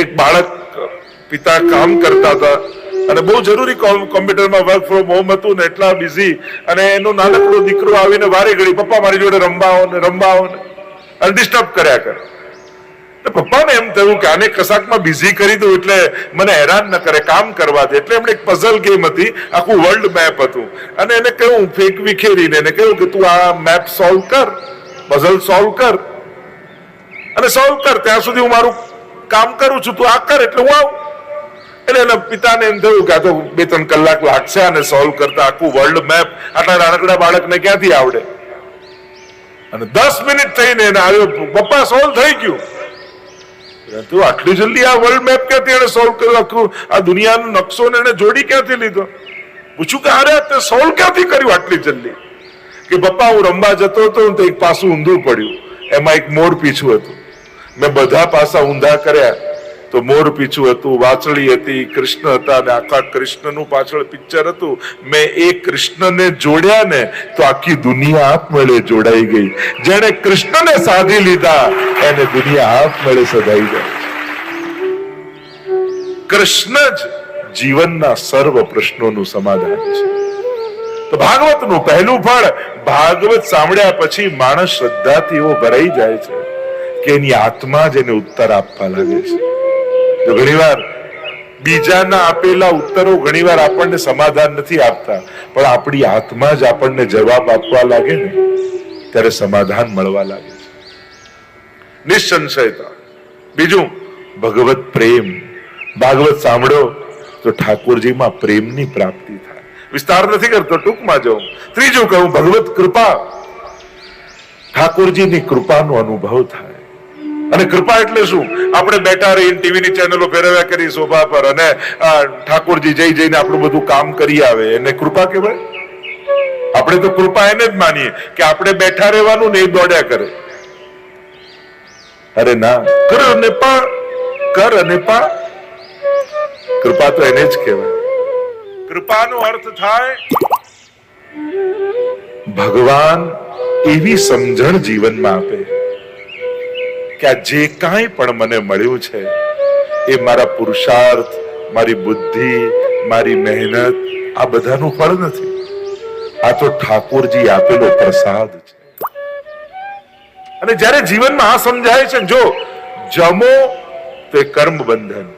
એક બાળક પિતા કામ કરતા હતા. અને બહુ જરૂરી કોમ્પ્યુટરમાં વર્ક ફ્રોમ હોમ હતું ને એટલા બિઝી અને એનો નાનકડો દીકરો આવીને વારે ઘડી, પપ્પા, મારી જોડે રમવાઓ ને રમવાઓ ને. અને ડિસ્ટર્બ કર્યા કરે. તો પપ્પાને એમ થયું કે આને કશાકમાં બિઝી કરી દઉં એટલે મને હેરાન ન કરે, કામ કરવા દે. એટલે એમણે એક પઝલ ગેમ હતી, આખું વર્લ્ડ મેપ હતું. અને એને કહ્યું, ફેક વિખેરીને. એને કહ્યું કે, તું આ મેપ સોલ્વ કર પઝલ સોલ્વ કર. અને સોલ્વ કર, ત્યાં સુધી હું મારું કામ કરું છું, તું આ કર એટલે હું આવું. એટલે એના પિતાને એમ થયું કે આ તો બે ત્રણ કલાક લાગશે અને સોલ્વ કરતા આખું વર્લ્ડ મેપ આટલા નાનકડા બાળકને ક્યાંથી આવડે? અને દસ મિનિટ થઈને એને આવ્યો, પપ્પા સોલ્વ થઈ ગયું. તું આટલી જલ્દી આ વર્લ્ડ મેપ ક્યાંથી એને સોલ્વ કર્યું? આખું, આ દુનિયાનો નકશો ને એને જોડી ક્યાંથી લીધો? પૂછ્યું કે અરે, તે સોલ્વ ક્યાંથી કર્યું આટલી જલ્દી? કે પપ્પા, હું રમવા જતો હતો તો એક પાસું ઊંધું પડ્યું. એમાં એક મોર પીછું હતું. મેં બધા પાસા ઊંધા કર્યા. તો મોર પીછું હતું, વાછળી હતી, કૃષ્ણ હતા અને આખા કૃષ્ણનું પાછળ પિક્ચર હતું. મેં એ કૃષ્ણને જોડ્યા ને તો આખી દુનિયા આપમેળે જોડાઈ ગઈ. જેને કૃષ્ણને સાધી લીધા, એને દુનિયા આપમેળે સદાઈ જાય કૃષ્ણ જ જીવનના સર્વ પ્રશ્નોનું સમાધાન છે. તો ભાગવતનું પહેલું ફળ, ભાગવત સાંભળ્યા પછી માણસ શ્રદ્ધાથી એવો ભરાઈ જાય છે. કે એની આત્મા જ એને ઉત્તર આપવા લાગે છે? તો ઘણીવાર બીજાના આપેલા ઉત્તરો ઘણીવાર આપણને સમાધાન નથી આપતા, પણ આપણી આત્મા જ આપણને જવાબ આપવા લાગે ને, ત્યારે સમાધાન મળવા લાગે છે. નિસંશયતા. બીજું, ભગવત પ્રેમ. ભાગવત સાંભળો, તો ઠાકોરજીમાં પ્રેમની પ્રાપ્તિ થાય. વિસ્તાર નથી કરતો, ટૂંકમાં જવું ત્રીજું કહું, ભગવત કૃપા. ઠાકોરજીની કૃપાનો અનુભવ થાય. અને કૃપા એટલે શું? આપણે બેઠા રહીને ટીવીની ચેનલો ફેરવ્યા કરી શોભા પર અને ઠાકોરજી જઈ જઈને આપણું બધું કામ કરી આવે. એને કૃપા કહેવાય? આપણે તો કૃપા એને જ માનીએ કે આપણે બેઠા રહેવાનું ને દોડ્યા કરે. અરે ના. કર અને પા, કર અને પા. કૃપા તો એને જ કહેવાય. કૃપાનો અર્થ થાય, ભગવાન એવી સમજણ જીવનમાં આપે. કે આ જે કાંઈ પણ મને મળ્યું છે, એ મારા પુરુષાર્થ, મારી બુદ્ધિ, મારી મહેનત, આ બધાનું ફળ નથી. આ તો ઠાકોરજી આપેલો પ્રસાદ છે. અને જ્યારે જીવનમાં આ સમજાય છે, જો જમો તે કર્મ બંધન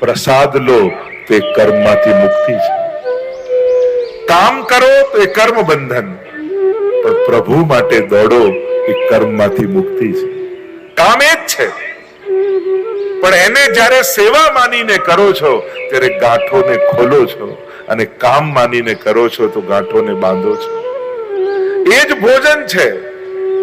પ્રસાદ લો તે કર્મમાંથી મુક્તિ છે. કામ કરો તો એ કર્મ બંધન પણ પ્રભુ માટે દોડો એ કર્મમાંથી મુક્તિ છે. કામ એ જ છે. પણ એને જ્યારે સેવા માનીને કરો છો, ત્યારે ગાંઠોને ખોલો છો અને કામ માનીને કરો છો તો ગાંઠોને બાંધો છો. એ જ ભોજન છે,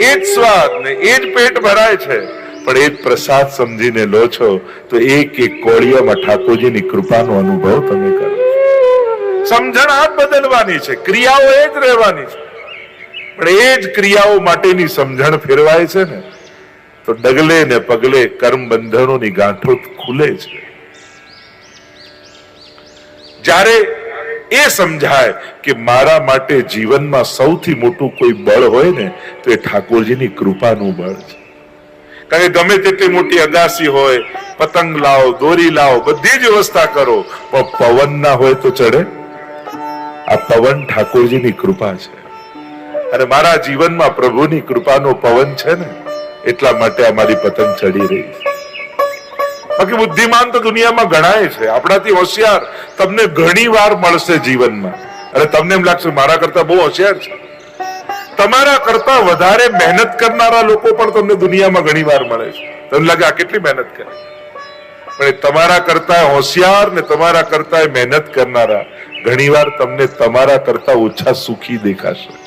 એ જ સ્વાદ ને એ જ પેટ ભરાય છે, પણ એ જ પ્રસાદ સમજીને લો છો તો એક એક કોળિયામાં ઠાકોરજીની કૃપાનો અનુભવ તમે કરો સમજણ આ બદલવાની છે, ક્રિયાઓ એ જ રહેવાની છે. પણ એ જ ક્રિયાઓ માટેની સમજણ ફેરવાય છે ને? તો ડગલે ને પગલે કર્મ બંધનોની ગાંઠો ખુલે છે. જ્યારે એ સમજાય કે મારા માટે જીવનમાં સૌથી મોટું કોઈ બળ હોય ને, તો એ ઠાકોરજીની કૃપાનું બળ છે. કારણ કે ગમે તેટલી મોટી અગાસી હોય, પતંગ લાવો, દોરી લાવો, બધી જ વ્યવસ્થા કરો, પણ પવન ના હોય તો ચડે. આ પવન ઠાકોરજીની કૃપા છે. અને મારા જીવનમાં પ્રભુની કૃપાનો પવન છે ને એટલા માટે અમારી પતંગ ચડી રહી બાકી બુદ્ધિમાન તો દુનિયામાં ગણાય છે. આપણાથી હોશિયાર તમને ઘણી વાર મળશે જીવનમાં. અને તમને એમ લાગશે મારા કરતા બહુ હોશિયાર છે. તમારા કરતા વધારે મહેનત કરનારા લોકો પણ તમને દુનિયામાં ઘણી વાર મળે છે. તમને લાગે આ કેટલી મહેનત કરે? પણ તમારા કરતા હોશિયાર ને તમારા કરતા મહેનત કરનારા ઘણીવાર તમને તમારા કરતા ઓછા સુખી દેખાશે.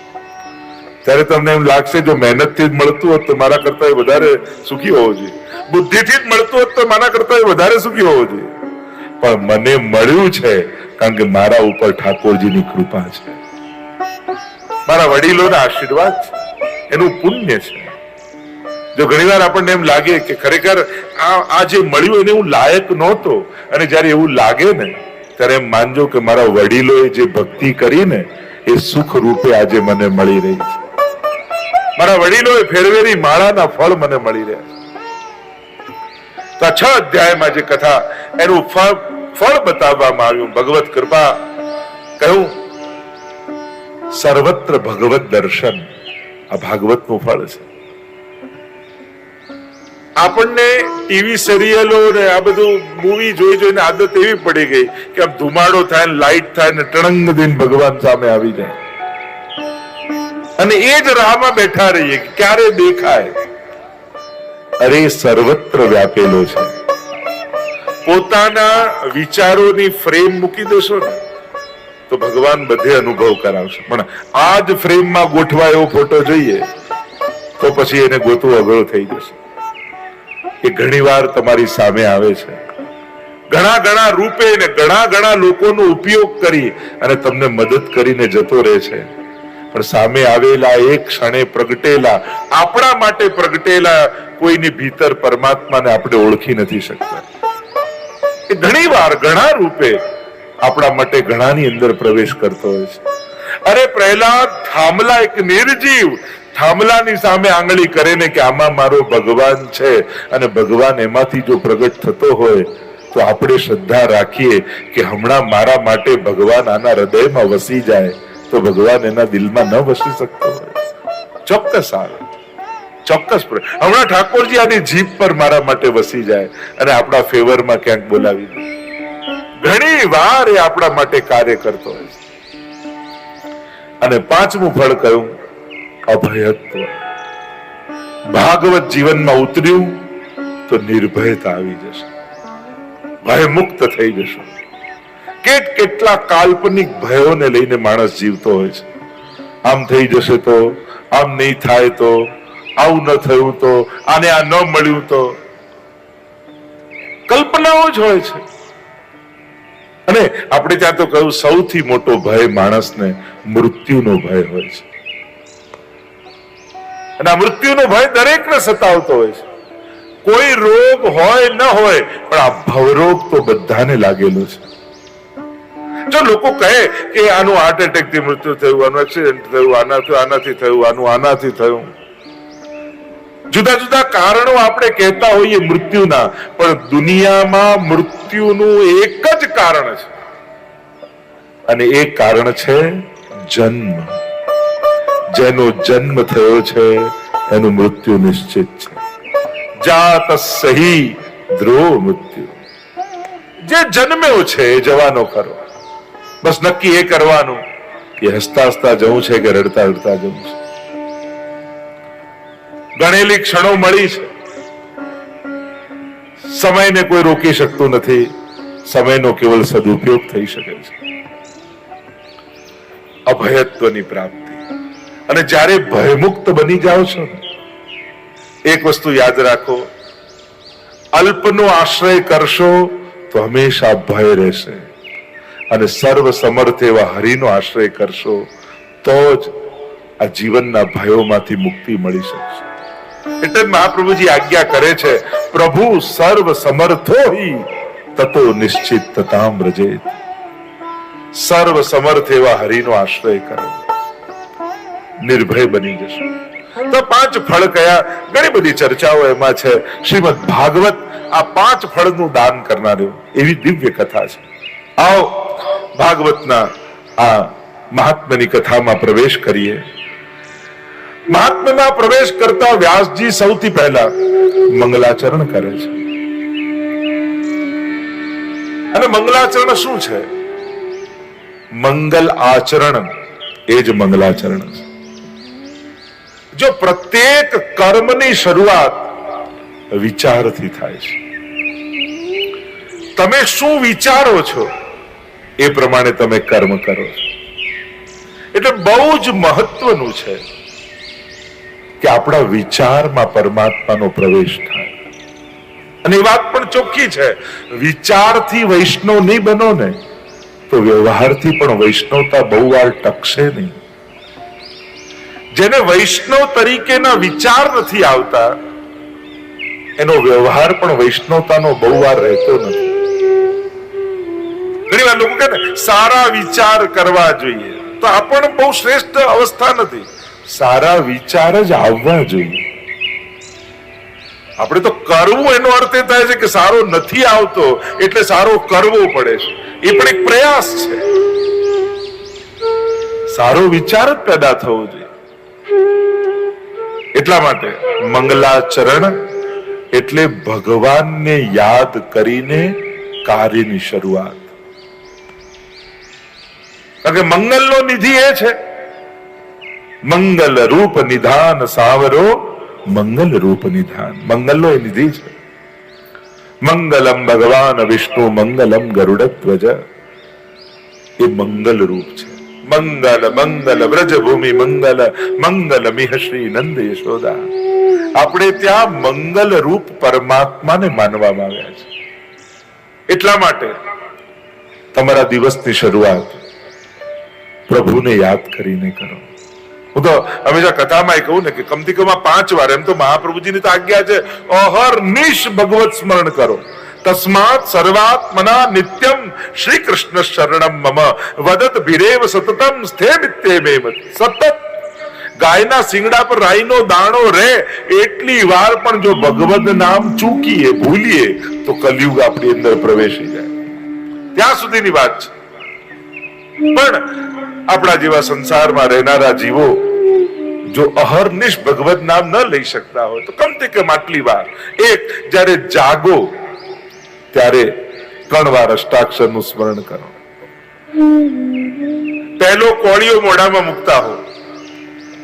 ત્યારે તમને એમ લાગશે, જો મહેનતથી જ મળતું હોત તો મારા કરતા વધારે સુખી હોવો જોઈએ. બુદ્ધિથી જ મળતું હોત તો મારા કરતા વધારે સુખી હોવો જોઈએ. પણ મને મળ્યું છે, કારણ કે મારા ઉપર ઠાકોરજીની કૃપા છે. મારા વડીલોના આશીર્વાદ એનું પુણ્ય છે. જો ઘણીવાર આપણને એમ લાગે કે ખરેખર આ આ જે મળ્યું એને હું લાયક નહોતો, અને જ્યારે એવું લાગે ને, ત્યારે એમ માનજો કે મારા વડીલોએ જે ભક્તિ કરી ને એ સુખ રૂપે આજે મને મળી રહી છે. મારા વડીલોએ ફેરવેલી માળાના ફળ મને મળી રહ્યા તો છ અધ્યાયમાં જે કથા, એનું ફળ ફળ બતાવવામાં આવ્યું. ભગવત કૃપા કહ્યું, સર્વત્ર ભગવત દર્શન. આ ભાગવતનું ફળ છે. આપણને ટીવી સિરિયલો ને આ બધું મૂવી જોઈ જોઈને આદત એવી પડી ગઈ કે આમ ધુમાડો થાય ને લાઈટ થાય ને ટણંગ દિન ભગવાન સામે આવી જાય. અને એ જ રાહમાં બેઠા રહીએ ક્યારે દેખાય? અરે, સર્વત્ર વ્યાપેલો છે. પોતાના વિચારોની ફ્રેમ મૂકી દેશો ને, તો ભગવાન બધે અનુભવ કરાવશે. પણ આ જ ફ્રેમમાં ગોઠવાયો ફોટો જોઈએ, તો પછી એને ગોતવું અઘરો થઈ જશે. એ ઘણીવાર તમારી સામે આવે છે. ઘણા ઘણા રૂપે ને ઘણા ઘણા લોકોનો ઉપયોગ કરી અને તમને મદદ કરીને જતો રહે છે. પણ સામે આવેલા એક ક્ષણે પ્રગટેલા, આપણા માટે પ્રગટેલા કોઈની ભીતર પરમાત્માને આપણે ઓળખી નથી શકતા. એ ઘણી વાર ઘણા રૂપે આપણા માટે ઘણાની અંદર પ્રવેશ કરતો હોય છે. અરે પ્રહલાદ, થાંભલા એક નિર્જીવ, થાંભલાની સામે આંગળી કરે ને કે આમાં મારો ભગવાન છે અને ભગવાન એમાંથી જો પ્રગટ થતો હોય, તો આપણે શ્રદ્ધા રાખીએ કે હમણાં મારા માટે ભગવાન આના હૃદયમાં વસી જાય. તો ભગવાન એના દિલમાં ન વસી શકતો ચોક્કસ આવે. ચોક્કસ હમણાં ઠાકોરજી આની જીભ પર મારા માટે વસી જાય અને આપણા ફેવરમાં ક્યાંક બોલાવી દે. ઘણી વાર એ આપણા માટે કાર્ય કરતો હોય અને પાંચમું ફળ કયું? અભયત્વ. ભાગવત જીવનમાં ઉતર્યું તો નિર્ભયતા આવી જશે. ભય મુક્ત થઈ જશે. કેટ કેટલા કાલ્પનિક ભયોને લઈને માણસ જીવતો હોય છે. આમ થઈ જશે તો, આમ નહીં થાય તો, આવું ન થયું તો, આને આ ન મળ્યું તો. કલ્પનાઓ જ હોય છે. અને આપણે ત્યાં તો કહ્યું, સૌથી મોટો ભય માણસને મૃત્યુનો ભય હોય છે. અને આ મૃત્યુનો ભય દરેકને સતાવતો હોય છે. કોઈ રોગ હોય ન હોય, પણ આ ભવરોગ તો બધાને લાગેલો છે. જો લોકો કહે કે આનું હાર્ટ એટેકથી મૃત્યુ થયું, આનું એક્સિડન્ટ થયું, આનાથી આનાથી થયું, આનું આનાથી થયું. જુદા જુદા કારણો આપણે કહેતા હોઈએ મૃત્યુના, પણ દુનિયામાં મૃત્યુનું એક જ કારણ છે. અને એ કારણ છે જન્મ. જેનો જન્મ થયો છે, એનું મૃત્યુ નિશ્ચિત છે. જાત સહી ધ્રુવ મૃત્યુ. જે જન્મ્યો છે એ જવાનો ખરો. બસ નક્કી એ કરવાનું કે હસતા હસતા જવું છે કે રડતા રડતા જવું છે? ગણેલી ક્ષણો મળી છે. સમયને કોઈ રોકી શકતું નથી. સમયનો કેવલ સદુપયોગ થઈ શકે છે. અભયત્વની પ્રાપ્તિ. અને જ્યારે ભયમુક્ત બની જાઓ છો એક વસ્તુ યાદ રાખો. અલ્પનો આશ્રય કરશો તો હંમેશા ભય રહેશે. અને સર્વ સમર્થ એવા હરિનો આશ્રય કરશો, તો જ આ જીવનના ભયોમાંથી મુક્તિ મળી શકશે. એટલે મહાપ્રભુજી આજ્ઞા કરે છે, પ્રભુ, સર્વ સમર્થો હી, તતો નિશ્ચિત તતામ રજે સર્વ સમર્થ એવા હરિનો આશ્રય કરો. નિર્ભય બની જશો. તો પાંચ ફળ કયા? ઘણી બધી ચર્ચાઓ એમાં છે. શ્રીમદ ભાગવત આ પાંચ ફળનું દાન કરનારું એવી દિવ્ય કથા છે. આવો, ભાગવતના આ મહાત્માની કથામાં પ્રવેશ કરીએ. મહાત્મામાં પ્રવેશ કરતા વ્યાસજી સૌથી પહેલા મંગલાચરણ કરે છે. અને મંગલાચરણ શું છે? મંગલ આચરણ એ જ મંગલાચરણ છે. જો પ્રત્યેક કર્મની શરૂઆત વિચારથી થાય છે. તમે શું વિચારો છો? એ પ્રમાણે તમે કર્મ કરો. એટલે બહુ જ મહત્વનું છે કે આપણા વિચારમાં પરમાત્માનો પ્રવેશ થાય. અને એ વાત પણ ચોખ્ખી છે, વિચારથી વૈષ્ણવ નહીં બનો ને, તો વ્યવહારથી પણ વૈષ્ણવતા બહુ વાર ટકશે નહીં. જેને વૈષ્ણવ તરીકેના વિચાર નથી આવતા, એનો વ્યવહાર પણ વૈષ્ણવતાનો બહુ વાર રહેતો નથી. લોકો કે સારા વિચાર કરવા જોઈએ. તો આ પણ બહુ શ્રેષ્ઠ અવસ્થા નથી. સારા વિચાર જ આવવા જોઈએ. આપણે તો કરવું એનો અર્થ એ થાય છે કે સારો નથી આવતો, એટલે સારો કરવો પડે છે. એ પણ એક પ્રયાસ છે. સારો વિચાર જ પેદા થવો જોઈએ. એટલા માટે મંગલાચરણ એટલે ભગવાનને યાદ કરીને કાર્યની શરૂઆત. કારણ કે મંગલનો નિધિ એ છે. મંગલ રૂપ નિધાન સાવરો, મંગલ રૂપ નિધાન. મંગલનો એ નિધિ છે. મંગલમ ભગવાન વિષ્ણુ, મંગલમ ગરુડધ્વજ એ મંગલ રૂપ છે. મંગલ મંગલ વ્રજભૂમિ, મંગલ મંગલ મિહ શ્રી નંદ યશોદા આપણે ત્યાં મંગલ રૂપ પરમાત્માને માનવામાં આવ્યા છે. એટલા માટે તમારા દિવસની શરૂઆત પ્રભુને યાદ કરીને કરો. હું તો હંમેશા કથામાં કહું ને કે કમથી કમ પાંચ વાર, એમ તો મહાપ્રભુજીની તો આજ્ઞા છે, અહર નિશ ભગવત સ્મરણ કરો. તસ્માત સર્વાત્મના નિત્યમ શ્રી કૃષ્ણ શરણમ મમ. વદત ભીરેવ સતતમ સ્થે મિત્તે સતત. ગાયના સિંગડા પર રાઈનો દાણો રહે એટલી વાર પણ જો ભગવદ નામ ચૂકીએ, ભૂલીએ, તો કલયુગ આપણી અંદર પ્રવેશી જાય. ત્યાં સુધીની વાત છે. પણ આપણા જેવા સંસારમાં રહેનારા જીવો જો અહર્નિશ ભગવત નામ ન લઈ શકતા હોય, તો કમથી કમ આટલી વાર. એક, જ્યારે જાગો, ત્યારે ત્રણ વાર અષ્ટાક્ષરનું સ્મરણ કરો. પહેલો કોળીઓ મોઢામાં મૂકતા હો,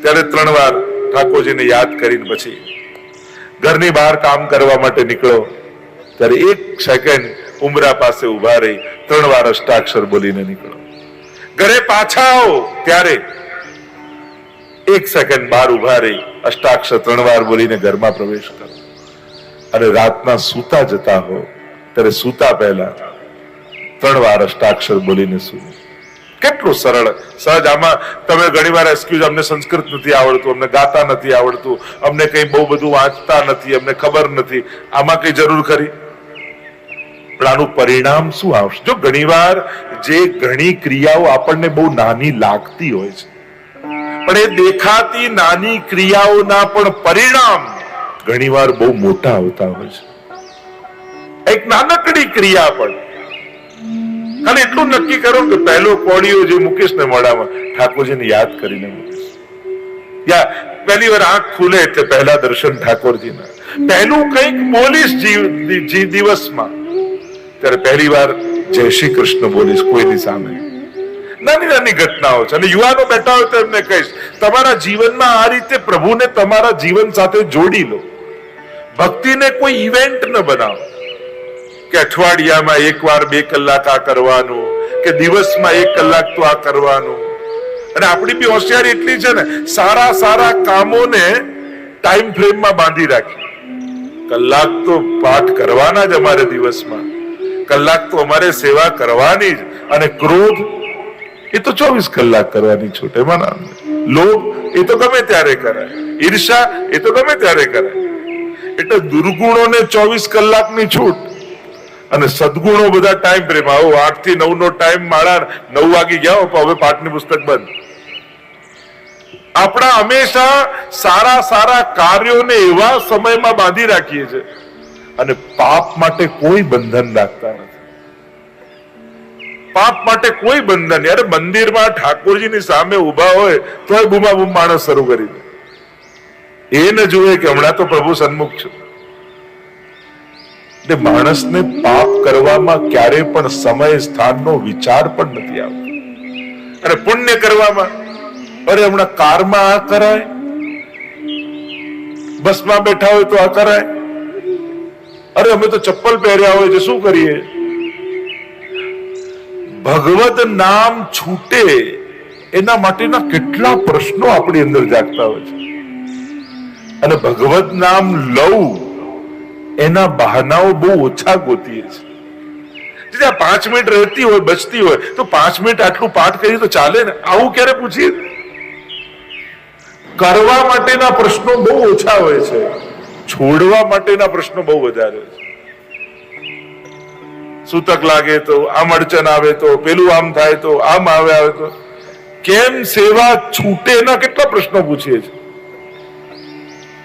ત્યારે ત્રણ વાર ઠાકોરજીને યાદ કરીને પછી ઘરની બહાર કામ કરવા માટે નીકળો, ત્યારે એક સેકન્ડ ઉમરા પાસે ઊભા રહી, ત્રણ વાર અષ્ટાક્ષર બોલીને નીકળો. ઘરે પાછા આવો ત્યારે એક સેકન્ડ બહાર ઊભા રહી અષ્ટાક્ષર ત્રણ વાર બોલીને ઘરમાં પ્રવેશ કરો. અને રાતના સૂતા જતા હો ત્યારે સૂતા પહેલા ત્રણ વાર અષ્ટાક્ષર બોલીને સૂવું. કેટલું સરળ. સહજ આમાં તમે ઘણી વાર એક્સક્યુઝ અમને સંસ્કૃત નથી આવડતું, અમને ગાતા નથી આવડતું, અમને કઈ બહુ બધું વાંચતા નથી, અમને ખબર નથી. આમાં કઈ જરૂર ખરી? પણ પરિણામ શું આવશે? જો ઘણીવાર જે ઘણી ક્રિયાઓ આપણને બહુ નાની લાગતી હોય છે, પણ એ દેખાતી નાની ક્રિયાઓના પણ પરિણામ ઘણીવાર બહુ મોટા આવતા હોય છે. એક નાનકડી ક્રિયા પણ. ખાલી એટલું નક્કી કરો કે પહેલો કોળીઓ જે મુકેશ ને મોઢામાં, ઠાકોરજીને યાદ કરીને મૂકીશ. યા, પહેલી વાર આંખ ખુલે એટલે પહેલા દર્શન ઠાકોરજીના. પહેલું કંઈક બોલીશ જીવ દિવસમાં. ત્યારે પહેલી વાર જય શ્રી કૃષ્ણ બોલીશ કોઈની સામે. નાની નાની ઘટનાઓ છે. અને યુવાનો બેઠા હોય તો એમને કહીશ, તમારા જીવનમાં આ રીતે પ્રભુને તમારા જીવન સાથે જોડી લો. ભક્તિને કોઈ ઇવેન્ટ ન બનાવો. કે અઠવાડિયામાં એક વાર બે કલાક આ કરવાનું, કે દિવસમાં એક કલાક તો આ કરવાનું. અને આપણી બી હોશિયારી એટલી છે ને, સારા સારા કામોને ટાઈમ ફ્રેમમાં બાંધી રાખી. કલાક તો પાઠ કરવાના જ અમારે દિવસમાં. કલાક તો અમારે સેવા કરવાની જ અને ક્રોધ એ તો ચોવીસ કલાક કરવાની છૂટ એમાં લોભ એ તો ગમે ત્યારે કરાય. ઈર્ષા એ તો ગમે ત્યારે કરાય. એટલે દુર્ગુણોને ચોવીસ કલાકની છૂટ અને સદગુણો બધા ટાઈમ પ્રેમ આવો આઠથી નવ નો ટાઈમ માળા નવ વાગી ગયા હો, હવે પાઠની પુસ્તક બંધ. આપણા હંમેશા સારા સારા કાર્યોને એવા સમયમાં બાંધી રાખીએ છીએ. અને પાપ માટે કોઈ બંધન રાખતા નથી. પાપ માટે કોઈ બંધન યાર મંદિરમાં ઠાકોરજીની સામે ઊભા હોય, તો બુમા બુમ માણસ શરૂ કરી દે. એ ન જુએ કે હમણાં તો પ્રભુ સન્મુખ છું. એટલે માણસને પાપ કરવામાં ક્યારે પણ સમય, સ્થાનનો વિચાર પણ નથી આવતો. અને પુણ્ય કરવામાં, અરે હમણાં કારમાં આ કરાય. બસમાં બેઠા હોય તો આ કરાય. અરે અમે તો ચપ્પલ પહેર્યા હોય છે શું કરીએ? ભગવત નામ છૂટે એના માટેના કેટલા પ્રશ્નો આપણી અંદર જાગતા હોય છે. અને ભગવત નામ લઉં એના બહાનાઓ બહુ ઓછા ગોતીએ છે. જે પાંચ મિનિટ રહેતી હોય, બચતી હોય, તો પાંચ મિનિટ આટલું પાઠ કરીએ તો ચાલે ને? આવું ક્યારે પૂછીએ? કરવા માટેના પ્રશ્નો બહુ ઓછા હોય છે. છોડવા માટેના પ્રશ્નો બહુ વધારે છે. સૂતક લાગે તો, આમ અડચણ આવે તો, પેલું આમ થાય તો, આમ આવે આવે તો. કેમ સેવા છૂટે એના કેટલા પ્રશ્નો પૂછીએ છે?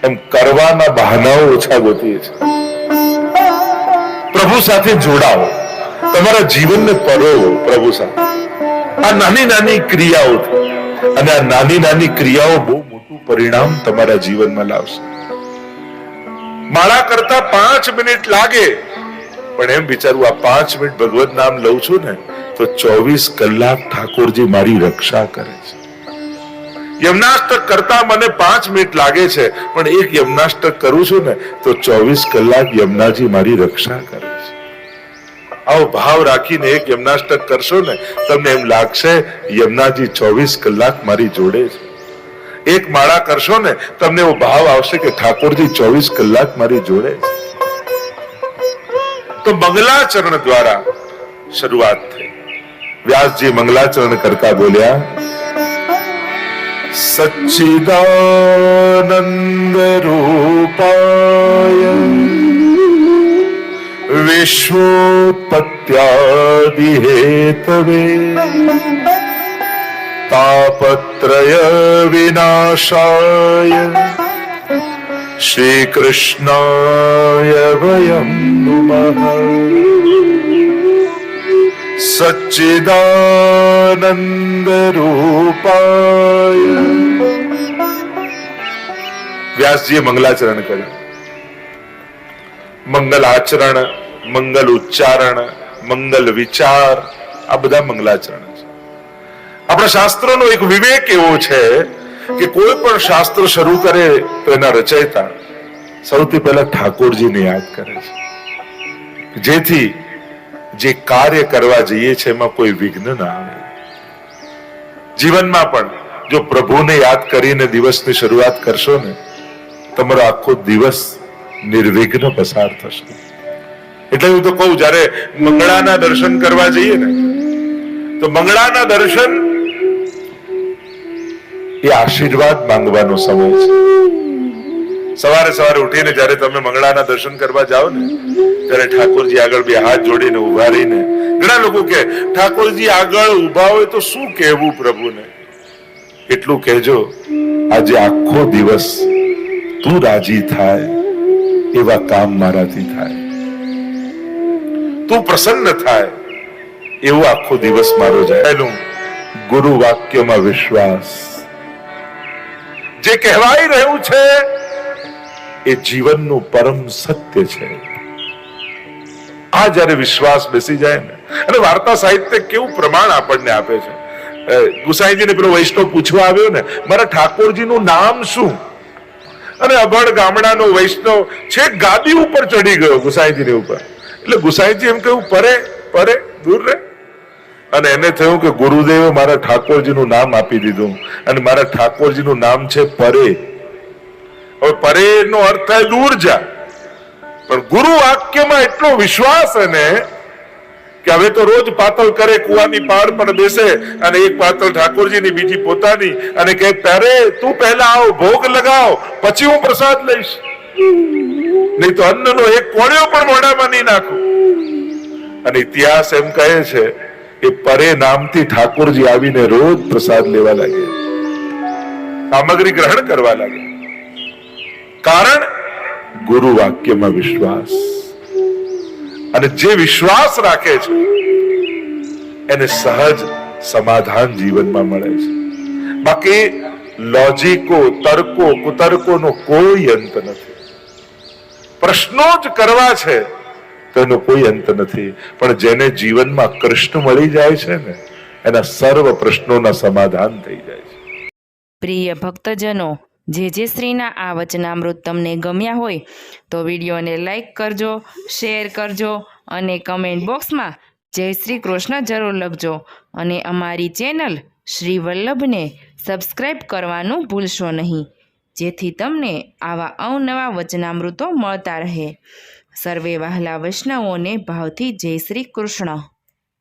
એમ કરવાના બહાનાઓ ઓછા ગોતીએ છે. પ્રભુ સાથે જોડાઓ. તમારા જીવનને પરોવો પ્રભુ સાથે. આ નાની નાની ક્રિયાઓથી. અને આ નાની નાની ક્રિયાઓ બહુ મોટું પરિણામ તમારા જીવનમાં લાવશે. માળા કરતા પાંચ મિનિટ લાગે. પણ એમ વિચારું, આ પાંચ મિનિટ ભગવત નામ લઉં છું ને, તો ચોવીસ કલાક ઠાકોરજી મારી રક્ષા કરે છે. યમનાષ્ટક કરતા મને પાંચ મિનિટ લાગે છે, પણ એક યમનાષ્ટક કરું છું ને, તો ચોવીસ કલાક યમનાજી મારી રક્ષા કરે છે. આવો ભાવ રાખીને એક યમનાષ્ટક કરશો ને, તમને એમ લાગશે, યમનાજી ચોવીસ કલાક મારી જોડે છે. એક માળા કરશો ને, તમને એવો ભાવ આવશે કે ઠાકોરજી ચોવીસ કલાક મારી જોડે તો મંગલાચરણ દ્વારા શરૂઆત થઈ. વ્યાસજી મંગલાચરણ કરતા બોલ્યા, સચ્ચિદાનંદ રૂપાય વિશ્વોત્પત્યાદિ હેતવે તાપત્રય વિનાશાય શ્રી કૃષ્ણાય વયમ સચ્ચિદાનંદરૂપાય રૂપાય વ્યાસજીએ મંગલાચરણ કર્યું મંગલ આચરણ મંગલ ઉચ્ચારણ મંગલ વિચાર આ બધા મંગલાચરણ આપણા શાસ્ત્રનો એક વિવેક એવો છે કે કોઈ પણ શાસ્ત્ર શરૂ કરે તો એના રચયતા સૌથી પહેલા ઠાકોરજીને યાદ કરે છે. જેથી જે કાર્ય કરવા જઈએ છે એમાં કોઈ વિઘ્ન ના આવે. જીવનમાં પણ જો પ્રભુને યાદ કરીને દિવસની શરૂઆત કરશો ને, તમારો આખો દિવસ નિર્વિઘ્ન પસાર થશે. એટલે હું તો કહું, જયારે મંગળાના દર્શન કરવા જઈએ ને, તો મંગળાના દર્શન એ આશીર્વાદ માંગવાનો સમય છે. સવારે સવારે ઉઠીને જ્યારે તમે મંગળાના દર્શન કરવા જાઓ ને, ત્યારે ઠાકોરજી આગળ બે હાથ જોડીને ઊભા રહીને, ઘણા લોકો કે ઠાકોરજી આગળ ઊભા હોય તો શું કહેવું પ્રભુને? એટલું કહેજો, આજે આખો દિવસ તું રાજી થાય, એવા કામ મારાથી થાય. તું પ્રસન્ન થાય, એવો આખો દિવસ મારો જાય. એનું ગુરુ વાક્યમાં વિશ્વાસ. જે કહેવાય રહ્યું છે, એ જીવનનું પરમ સત્ય છે. આ જ્યારે વિશ્વાસ બેસી જાય ને, અને વાર્તા સાહિત્ય કેવું પ્રમાણ આપણને આપે છે. ગુસાઈજીને પેલો વૈષ્ણવ પૂછવા આવ્યો ને, મારા ઠાકોરજીનું નામ શું? અને અભણ ગામડાનો વૈષ્ણવ છેક ગાદી ઉપર ચડી ગયો ગુસાઈજીની ઉપર. એટલે ગુસાઈજી એમ કહ્યું, પરે પરે, દૂર રહે અને એને થયું કે ગુરુદેવે મારા ઠાકોરજીનું નામ આપી દીધું. અને મારા ઠાકોરજીનું નામ છે પરે. હવે પરે નો અર્થ થાય દૂર જા. પણ ગુરુ વાક્યમાં એટલો વિશ્વાસ એને કે હવે તો રોજ પાતળ કરે, કુવાની પાડ પર બેસે અને એક પાતળ ઠાકોરજીની, બીજી પોતાની અને કે તારે તું પહેલા આવ, ભોગ લગાવ, પછી હું પ્રસાદ લઈશ. નહીં તો અન્નનો એક કોળિયો પણ મોઢામાં નહીં નાખું. અને ઇતિહાસ એમ કહે છે કે પરે નામથી ઠાકોરજી આવીને રોજ પ્રસાદ લેવા લાગ્યા સામગ્રી ગ્રહણ કરવા લાગ્યા કારણ ગુરુ વાક્યમાં વિશ્વાસ. અને જે વિશ્વાસ રાખે છે, એને સહજ સમાધાન જીવનમાં મળે છે. બાકી લોજિકો, તર્કો, કુતર્કોનો કોઈ અંત નથી. પ્રશ્નો જ કરવા છે તો કોઈ અંત નથી. પણ જેને જીવનમાં કૃષ્ણ મળી જાય છે ને, એના સર્વ પ્રશ્નોના સમાધાન થઈ જાય છે. પ્રિય ભક્તજનો, જે જે શ્રીના આ વચનામૃત તમને ગમ્યા હોય, તો વિડીયોને લાઈક કરજો, શેર કરજો, અને કમેન્ટ બોક્સમાં જય શ્રી કૃષ્ણ જરૂર લખજો. અને અમારી ચેનલ શ્રી વલ્લભને સબસ્ક્રાઈબ કરવાનું ભૂલશો નહીં. જેથી તમને આવા અવનવા વચનામૃતો મળતા રહે. સર્વે વહાલા વૈષ્ણવોને ભાવથી જય શ્રી કૃષ્ણ.